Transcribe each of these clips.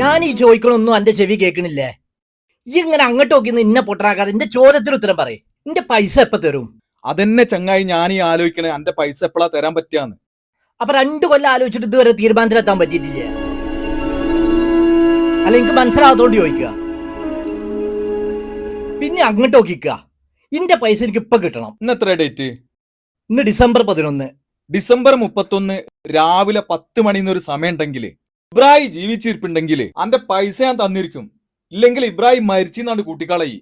ഞാൻ ഈ ചോദിക്കണൊന്നും എന്റെ ചെവി കേൾക്കണില്ലേ? ഈ ഇങ്ങനെ അങ്ങോട്ട് നോക്കി നിന്നെ പൊട്ടറാക്കാതെ എന്റെ ചോദ്യത്തിന് ഉത്തരം പറയും. എന്റെ പൈസ എപ്പ തരും? അതെന്നെ ചങ്ങായി ഞാൻ ഈ ആലോചിക്കണേ. എന്റെ പൈസ എപ്പോഴാ തരാൻ പറ്റിയാന്ന് അപ്പൊ രണ്ടു കൊല്ലം ആലോചിച്ചിട്ട് ഇതുവരെ തീരുമാനത്തിലെത്താൻ പറ്റിയിട്ടില്ല? അല്ല എനിക്ക് മനസ്സിലാകാത്തോണ്ട് ചോദിക്കുക പിന്നെ അങ്ങോട്ട് നോക്കിക്കുക ഇന്റെ പൈസ എനിക്ക് ഇപ്പൊ കിട്ടണം. ഇന്ന് എത്ര ഡേറ്റ്? ഇന്ന് ഡിസംബർ പതിനൊന്ന്. ഡിസംബർ മുപ്പത്തൊന്ന് രാവിലെ പത്ത് മണിന്നൊരു സമയം ഉണ്ടെങ്കിൽ ഇബ്രാഹിം ജീവിച്ചിരിപ്പുണ്ടെങ്കിൽ അന്റെ പൈസ ഞാൻ തന്നിരിക്കും. ഇല്ലെങ്കിൽ ഇബ്രാഹിം മരിച്ചെന്നാണ് കൂട്ടിക്കളയി.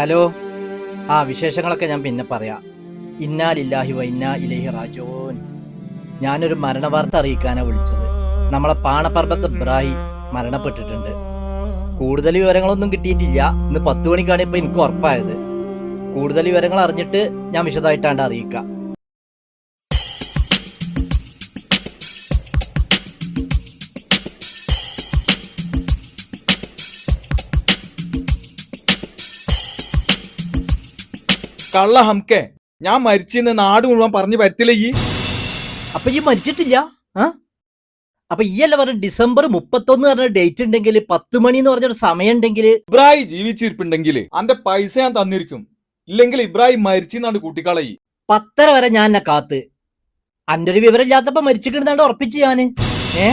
ഹലോ. ആ വിശേഷങ്ങളൊക്കെ ഞാൻ പിന്നെ പറയാം. ഇന്നാലില്ലാഹി വൈന്ന ഇലഹി റാജോൻ ഞാനൊരു മരണവാർത്ത അറിയിക്കാനാണ് വിളിച്ചത്. നമ്മളെ പാണപ്പർബത്ത് ബ്രായി മരണപ്പെട്ടിട്ടുണ്ട്. കൂടുതൽ വിവരങ്ങളൊന്നും കിട്ടിയിട്ടില്ല. ഇന്ന് പത്ത് മണിക്കാണ് ഇപ്പം എനിക്ക് ഉറപ്പായത്. കൂടുതൽ വിവരങ്ങൾ അറിഞ്ഞിട്ട് ഞാൻ വിശദമായിട്ടാണ്ട് അറിയിക്കാം. കള്ള ഹംക്കെ ഞാൻ മരിച്ചെന്ന് നാട് മുഴുവൻ പറഞ്ഞു പരത്തില്ല ഈ. അപ്പൊ ഈ മരിച്ചിട്ടില്ല? ആ? അപ്പൊ ഈ അല്ല പറഞ്ഞ ഡിസംബർ മുപ്പത്തൊന്ന് പറഞ്ഞ ഡേറ്റ് ഉണ്ടെങ്കിൽ പത്ത് മണി എന്ന് പറഞ്ഞൊരു സമയം ഉണ്ടെങ്കിൽ ഇബ്രാഹിം ജീവിച്ചിരിപ്പുണ്ടെങ്കിൽ അന്റെ പൈസ ഞാൻ തന്നിരിക്കും. ഇല്ലെങ്കിൽ ഇബ്രാഹിം മരിച്ചെന്നാണ് കൂട്ടിക്കളയി പത്തര വരെ ഞാൻ എന്നെ കാത്ത്. അന്റെ ഒരു വിവരം ഇല്ലാത്തപ്പോ മരിച്ചിട്ടുണ്ടാണ്ട് ഉറപ്പിച്ച് ഞാൻ. ഏ?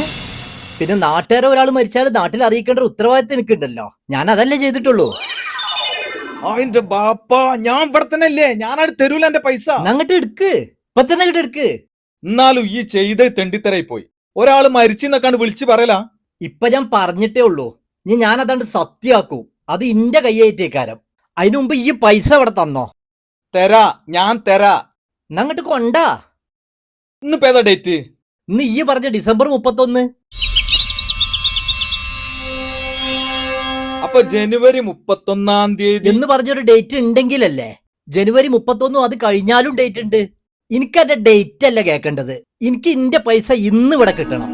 പിന്നെ നാട്ടുകാരെ ഒരാൾ മരിച്ചാൽ നാട്ടിൽ അറിയിക്കേണ്ട ഒരു ഉത്തരവാദിത്തം എനിക്കുണ്ടല്ലോ. ഞാൻ അതല്ലേ ചെയ്തിട്ടുള്ളൂ. അതിന്റെ ബാപ്പ ഞാൻ ഇവിടെ തന്നെ അല്ലേ ഞാനവിടെ തരൂല എന്റെ പൈസ. അങ്ങോട്ട് എടുക്ക്. ഇപ്പൊ തന്നെ അങ്ങോട്ട് എടുക്ക്. എന്നാലും ഈ ചെയ്ത തെണ്ടിത്തരായി പോയി ഒരാൾ മരിച്ചെന്നൊക്കാണ്ട് വിളിച്ചു പറയല? ഇപ്പൊ ഞാൻ പറഞ്ഞിട്ടേ ഉള്ളൂ. ഇനി ഞാൻ അതാണ്ട് സത്യാക്കും. അത് ഇന്റെ കയ്യേറ്റേക്കാരം. അതിനു മുമ്പ് ഈ പൈസ ഇവിടെ തന്നോ? തരാ ഞാൻ തരാ. എന്നങ്ങട്ട് കൊണ്ടാ. ഇന്നിപ്പോ ഏതാ ഡേറ്റ്? ഇന്ന് ഈ പറഞ്ഞ ഡിസംബർ മുപ്പത്തൊന്ന്. അപ്പൊ ജനുവരി മുപ്പത്തൊന്നാം തീയതി. എന്ന് പറഞ്ഞൊരു ഡേറ്റ് ഉണ്ടെങ്കിലല്ലേ? ജനുവരി മുപ്പത്തൊന്നും അത് കഴിഞ്ഞാലും ഡേറ്റ് ഉണ്ട്. എനിക്ക് എന്റെ ഡേറ്റ് അല്ല കേൾക്കേണ്ടത് എനിക്ക് ഇന്റെ പൈസ ഇന്ന് ഇവിടെ കിട്ടണം.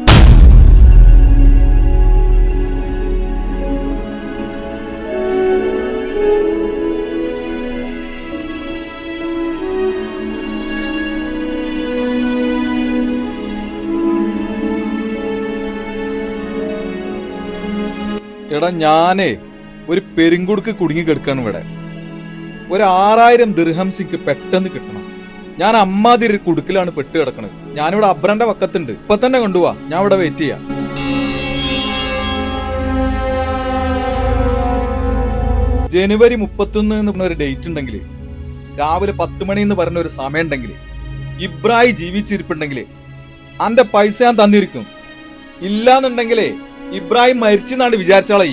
എടാ ഞാനേ ഒരു പെരുങ്കുടുക്ക് കുടുങ്ങി കിടക്കാണ് ഇവിടെ. ഒരു ആറായിരം ദിർഹംസിക്ക് പെട്ടെന്ന് കിട്ടണം. ഞാൻ അമ്മാതിരി കുടുക്കിലാണ് പെട്ട് കിടക്കണത്. ഞാനിവിടെ അബ്രന്റെ വക്കത്തുണ്ട്. ഇപ്പൊ തന്നെ കൊണ്ടുപോവാ ഞാൻ ഇവിടെ വെയിറ്റ് ചെയ്യാം. ജനുവരി മുപ്പത്തൊന്ന് എന്ന് പറഞ്ഞ ഒരു ഡേറ്റ് ഉണ്ടെങ്കിൽ രാവിലെ പത്ത് മണി എന്ന് പറഞ്ഞ ഒരു സമയം ഉണ്ടെങ്കിൽ ഇബ്രായി ജീവിച്ചിരിപ്പുണ്ടെങ്കിൽ അന്റെ പൈസ ഞാൻ തന്നിരിക്കും. ഇല്ലാന്നുണ്ടെങ്കിലേ ഇബ്രാഹിം മരിച്ചെന്നാണ് വിചാരിച്ചാളെ